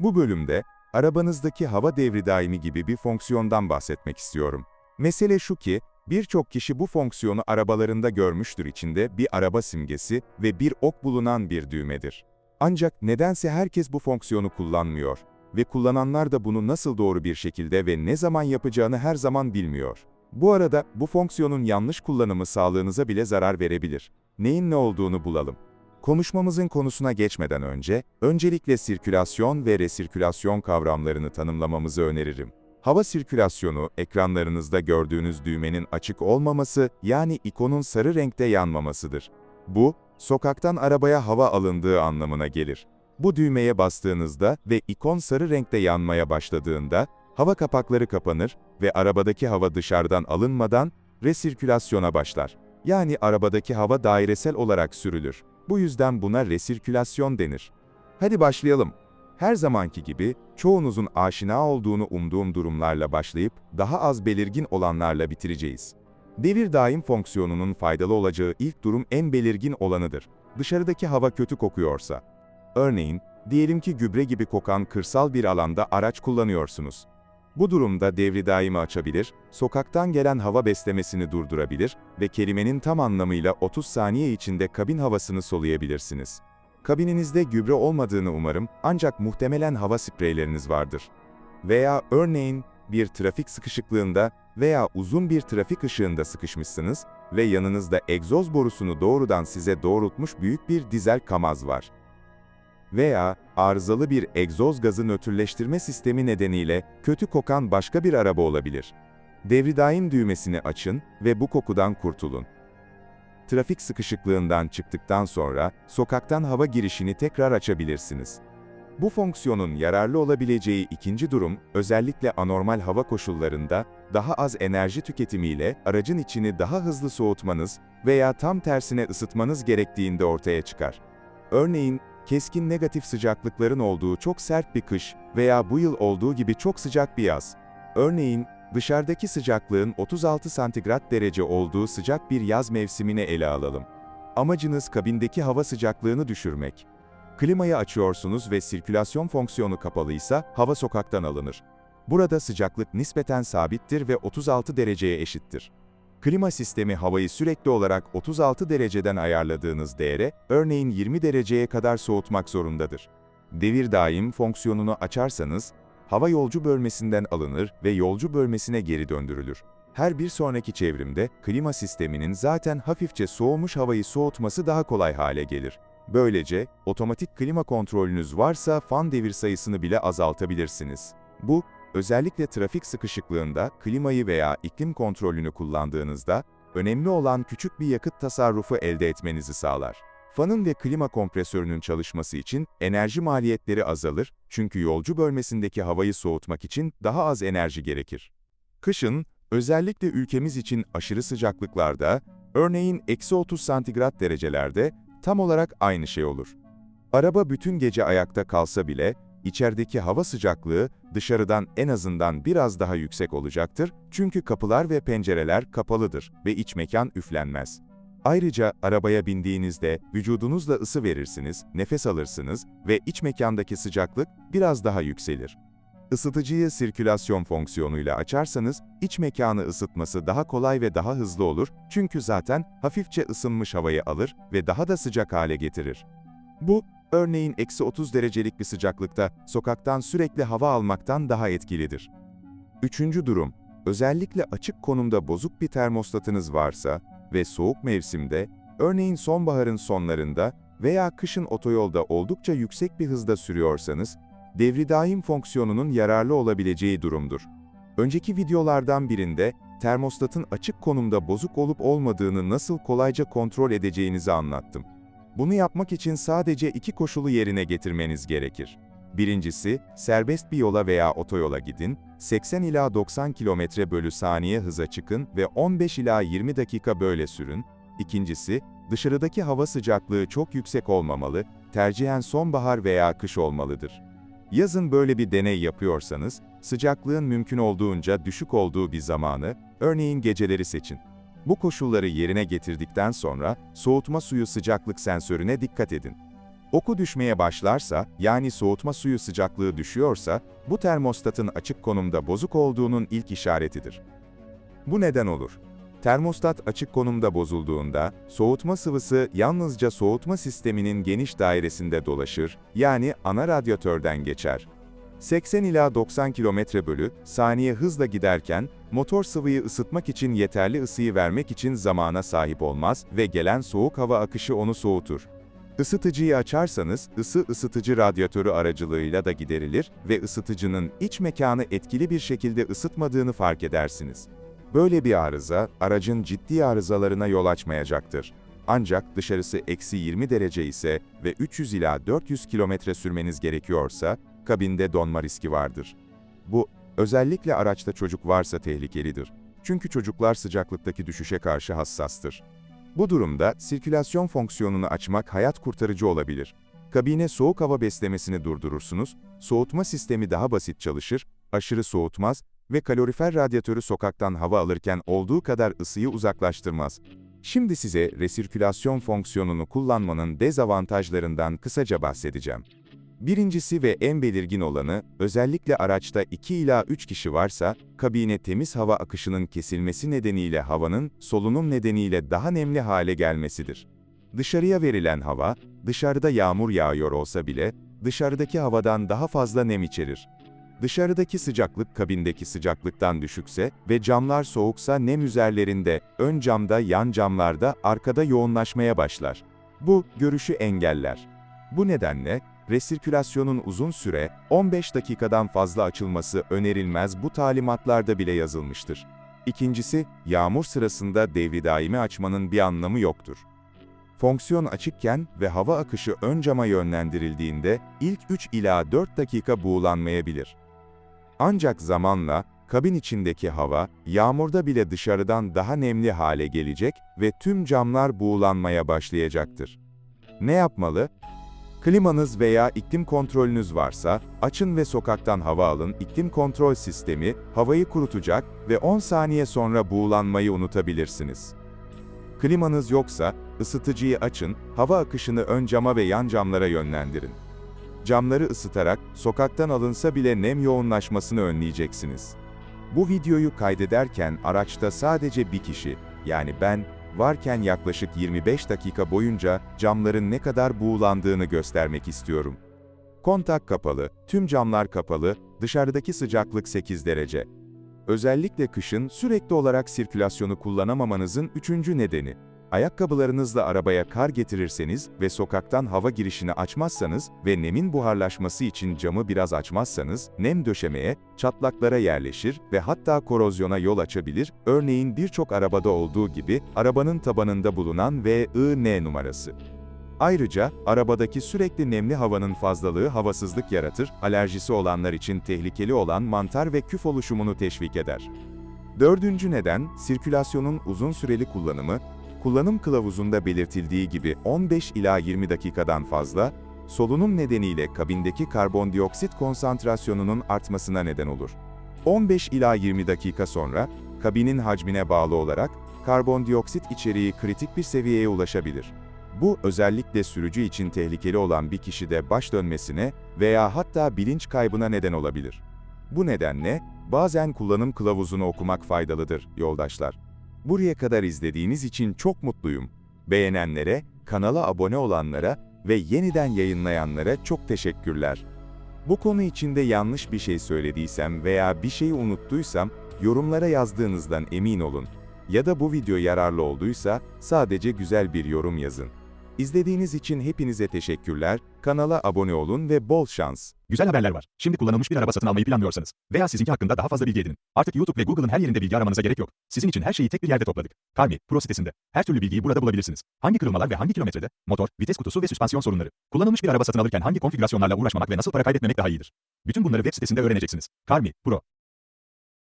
Bu bölümde, arabanızdaki hava devri daimi gibi bir fonksiyondan bahsetmek istiyorum. Mesele şu ki, birçok kişi bu fonksiyonu arabalarında görmüştür içinde bir araba simgesi ve bir ok bulunan bir düğmedir. Ancak nedense herkes bu fonksiyonu kullanmıyor ve kullananlar da bunu nasıl doğru bir şekilde ve ne zaman yapacağını her zaman bilmiyor. Bu arada bu fonksiyonun yanlış kullanımı sağlığınıza bile zarar verebilir. Neyin ne olduğunu bulalım. Konuşmamızın konusuna geçmeden önce, öncelikle sirkülasyon ve resirkülasyon kavramlarını tanımlamamızı öneririm. Hava sirkülasyonu, ekranlarınızda gördüğünüz düğmenin açık olmaması, yani ikonun sarı renkte yanmamasıdır. Bu, sokaktan arabaya hava alındığı anlamına gelir. Bu düğmeye bastığınızda ve ikon sarı renkte yanmaya başladığında, hava kapakları kapanır ve arabadaki hava dışarıdan alınmadan resirkülasyona başlar. Yani arabadaki hava dairesel olarak sürülür. Bu yüzden buna resirkülasyon denir. Hadi başlayalım. Her zamanki gibi, çoğunuzun aşina olduğunu umduğum durumlarla başlayıp, daha az belirgin olanlarla bitireceğiz. Devir daim fonksiyonunun faydalı olacağı ilk durum en belirgin olanıdır. Dışarıdaki hava kötü kokuyorsa. Örneğin, diyelim ki gübre gibi kokan kırsal bir alanda araç kullanıyorsunuz. Bu durumda devri daimi açabilir, sokaktan gelen hava beslemesini durdurabilir ve kelimenin tam anlamıyla 30 saniye içinde kabin havasını soluyabilirsiniz. Kabininizde gübre olmadığını umarım ancak muhtemelen hava spreyleriniz vardır. Veya örneğin bir trafik sıkışıklığında veya uzun bir trafik ışığında sıkışmışsınız ve yanınızda egzoz borusunu doğrudan size doğrultmuş büyük bir dizel kamaz var. Veya arızalı bir egzoz gazı nötrleştirme sistemi nedeniyle kötü kokan başka bir araba olabilir. Devri daim düğmesini açın ve bu kokudan kurtulun. Trafik sıkışıklığından çıktıktan sonra sokaktan hava girişini tekrar açabilirsiniz. Bu fonksiyonun yararlı olabileceği ikinci durum, özellikle anormal hava koşullarında daha az enerji tüketimiyle aracın içini daha hızlı soğutmanız veya tam tersine ısıtmanız gerektiğinde ortaya çıkar. Örneğin, keskin negatif sıcaklıkların olduğu çok sert bir kış veya bu yıl olduğu gibi çok sıcak bir yaz. Örneğin, dışarıdaki sıcaklığın 36 santigrat derece olduğu sıcak bir yaz mevsimine ele alalım. Amacınız kabindeki hava sıcaklığını düşürmek. Klimayı açıyorsunuz ve sirkülasyon fonksiyonu kapalıysa hava sokaktan alınır. Burada sıcaklık nispeten sabittir ve 36 dereceye eşittir. Klima sistemi havayı sürekli olarak 36 dereceden ayarladığınız değere, örneğin 20 dereceye kadar soğutmak zorundadır. Devir daim fonksiyonunu açarsanız, hava yolcu bölmesinden alınır ve yolcu bölmesine geri döndürülür. Her bir sonraki çevrimde klima sisteminin zaten hafifçe soğumuş havayı soğutması daha kolay hale gelir. Böylece, otomatik klima kontrolünüz varsa fan devir sayısını bile azaltabilirsiniz. Bu, özellikle trafik sıkışıklığında klimayı veya iklim kontrolünü kullandığınızda, önemli olan küçük bir yakıt tasarrufu elde etmenizi sağlar. Fanın ve klima kompresörünün çalışması için enerji maliyetleri azalır çünkü yolcu bölmesindeki havayı soğutmak için daha az enerji gerekir. Kışın, özellikle ülkemiz için aşırı sıcaklıklarda, örneğin eksi 30 santigrat derecelerde, tam olarak aynı şey olur. Araba bütün gece ayakta kalsa bile, içerideki hava sıcaklığı dışarıdan en azından biraz daha yüksek olacaktır çünkü kapılar ve pencereler kapalıdır ve iç mekan üflenmez. Ayrıca arabaya bindiğinizde vücudunuzla ısı verirsiniz, nefes alırsınız ve iç mekandaki sıcaklık biraz daha yükselir. Isıtıcıyı sirkülasyon fonksiyonuyla açarsanız, iç mekanı ısıtması daha kolay ve daha hızlı olur çünkü zaten hafifçe ısınmış havayı alır ve daha da sıcak hale getirir. Bu, örneğin eksi 30 derecelik bir sıcaklıkta sokaktan sürekli hava almaktan daha etkilidir. Üçüncü durum, özellikle açık konumda bozuk bir termostatınız varsa ve soğuk mevsimde, örneğin sonbaharın sonlarında veya kışın otoyolda oldukça yüksek bir hızda sürüyorsanız, devri daim fonksiyonunun yararlı olabileceği durumdur. Önceki videolardan birinde, termostatın açık konumda bozuk olup olmadığını nasıl kolayca kontrol edeceğinizi anlattım. Bunu yapmak için sadece iki koşulu yerine getirmeniz gerekir. Birincisi, serbest bir yola veya otoyola gidin, 80 ila 90 km bölü saniye hıza çıkın ve 15 ila 20 dakika böyle sürün. İkincisi, dışarıdaki hava sıcaklığı çok yüksek olmamalı, tercihen sonbahar veya kış olmalıdır. Yazın böyle bir deney yapıyorsanız, sıcaklığın mümkün olduğunca düşük olduğu bir zamanı, örneğin geceleri seçin. Bu koşulları yerine getirdikten sonra, soğutma suyu sıcaklık sensörüne dikkat edin. Oku düşmeye başlarsa, yani soğutma suyu sıcaklığı düşüyorsa, bu termostatın açık konumda bozuk olduğunun ilk işaretidir. Bu neden olur? Termostat açık konumda bozulduğunda, soğutma sıvısı yalnızca soğutma sisteminin geniş dairesinde dolaşır, yani ana radyatörden geçer. 80 ila 90 km bölü saniye hızla giderken, motor sıvıyı ısıtmak için yeterli ısıyı vermek için zamana sahip olmaz ve gelen soğuk hava akışı onu soğutur. Isıtıcıyı açarsanız, ısı ısıtıcı radyatörü aracılığıyla da giderilir ve ısıtıcının iç mekanı etkili bir şekilde ısıtmadığını fark edersiniz. Böyle bir arıza, aracın ciddi arızalarına yol açmayacaktır. Ancak dışarısı eksi 20 derece ise ve 300 ila 400 kilometre sürmeniz gerekiyorsa, kabinde donma riski vardır. Bu, özellikle araçta çocuk varsa tehlikelidir. Çünkü çocuklar sıcaklıktaki düşüşe karşı hassastır. Bu durumda sirkülasyon fonksiyonunu açmak hayat kurtarıcı olabilir. Kabine soğuk hava beslemesini durdurursunuz, soğutma sistemi daha basit çalışır, aşırı soğutmaz ve kalorifer radyatörü sokaktan hava alırken olduğu kadar ısıyı uzaklaştırmaz. Şimdi size resirkülasyon fonksiyonunu kullanmanın dezavantajlarından kısaca bahsedeceğim. Birincisi ve en belirgin olanı, özellikle araçta 2 ila 3 kişi varsa, kabine temiz hava akışının kesilmesi nedeniyle havanın, solunum nedeniyle daha nemli hale gelmesidir. Dışarıya verilen hava, dışarıda yağmur yağıyor olsa bile, dışarıdaki havadan daha fazla nem içerir. Dışarıdaki sıcaklık kabindeki sıcaklıktan düşükse ve camlar soğuksa nem üzerlerinde, ön camda, yan camlarda, arkada yoğunlaşmaya başlar. Bu, görüşü engeller. Bu nedenle, resirkülasyonun uzun süre, 15 dakikadan fazla açılması önerilmez bu talimatlarda bile yazılmıştır. İkincisi, yağmur sırasında devri daimi açmanın bir anlamı yoktur. Fonksiyon açıkken ve hava akışı ön cama yönlendirildiğinde ilk 3 ila 4 dakika buğulanmayabilir. Ancak zamanla, kabin içindeki hava, yağmurda bile dışarıdan daha nemli hale gelecek ve tüm camlar buğulanmaya başlayacaktır. Ne yapmalı? Klimanız veya iklim kontrolünüz varsa, açın ve sokaktan hava alın, iklim kontrol sistemi, havayı kurutacak ve 10 saniye sonra buğulanmayı unutabilirsiniz. Klimanız yoksa, ısıtıcıyı açın, hava akışını ön cama ve yan camlara yönlendirin. Camları ısıtarak, sokaktan alınsa bile nem yoğunlaşmasını önleyeceksiniz. Bu videoyu kaydederken araçta sadece bir kişi, yani ben, varken yaklaşık 25 dakika boyunca camların ne kadar buğulandığını göstermek istiyorum. Kontak kapalı, tüm camlar kapalı, dışarıdaki sıcaklık 8 derece. Özellikle kışın sürekli olarak sirkülasyonu kullanamamanızın üçüncü nedeni. Ayakkabılarınızla arabaya kar getirirseniz ve sokaktan hava girişini açmazsanız ve nemin buharlaşması için camı biraz açmazsanız, nem döşemeye, çatlaklara yerleşir ve hatta korozyona yol açabilir, örneğin birçok arabada olduğu gibi, arabanın tabanında bulunan VIN numarası. Ayrıca, arabadaki sürekli nemli havanın fazlalığı havasızlık yaratır, alerjisi olanlar için tehlikeli olan mantar ve küf oluşumunu teşvik eder. Dördüncü neden, sirkülasyonun uzun süreli kullanımı, kullanım kılavuzunda belirtildiği gibi 15 ila 20 dakikadan fazla, solunum nedeniyle kabindeki karbondioksit konsantrasyonunun artmasına neden olur. 15 ila 20 dakika sonra, kabinin hacmine bağlı olarak, karbondioksit içeriği kritik bir seviyeye ulaşabilir. Bu, özellikle sürücü için tehlikeli olan bir kişide baş dönmesine veya hatta bilinç kaybına neden olabilir. Bu nedenle, bazen kullanım kılavuzunu okumak faydalıdır, yoldaşlar. Buraya kadar izlediğiniz için çok mutluyum. Beğenenlere, kanala abone olanlara ve yeniden yayınlayanlara çok teşekkürler. Bu konu içinde yanlış bir şey söylediysem veya bir şeyi unuttuysam, yorumlara yazdığınızdan emin olun. Ya da bu video yararlı olduysa, sadece güzel bir yorum yazın. İzlediğiniz için hepinize teşekkürler, kanala abone olun ve bol şans. Güzel haberler var. Şimdi kullanılmış bir araba satın almayı planlıyorsanız veya sizinki hakkında daha fazla bilgi edinin. Artık YouTube ve Google'ın her yerinde bilgi aramanıza gerek yok. Sizin için her şeyi tek bir yerde topladık. Carmi Pro sitesinde. Her türlü bilgiyi burada bulabilirsiniz. Hangi kırılmalar ve hangi kilometrede, motor, vites kutusu ve süspansiyon sorunları. Kullanılmış bir araba satın alırken hangi konfigürasyonlarla uğraşmamak ve nasıl para kaybetmemek daha iyidir. Bütün bunları web sitesinde öğreneceksiniz. Carmi Pro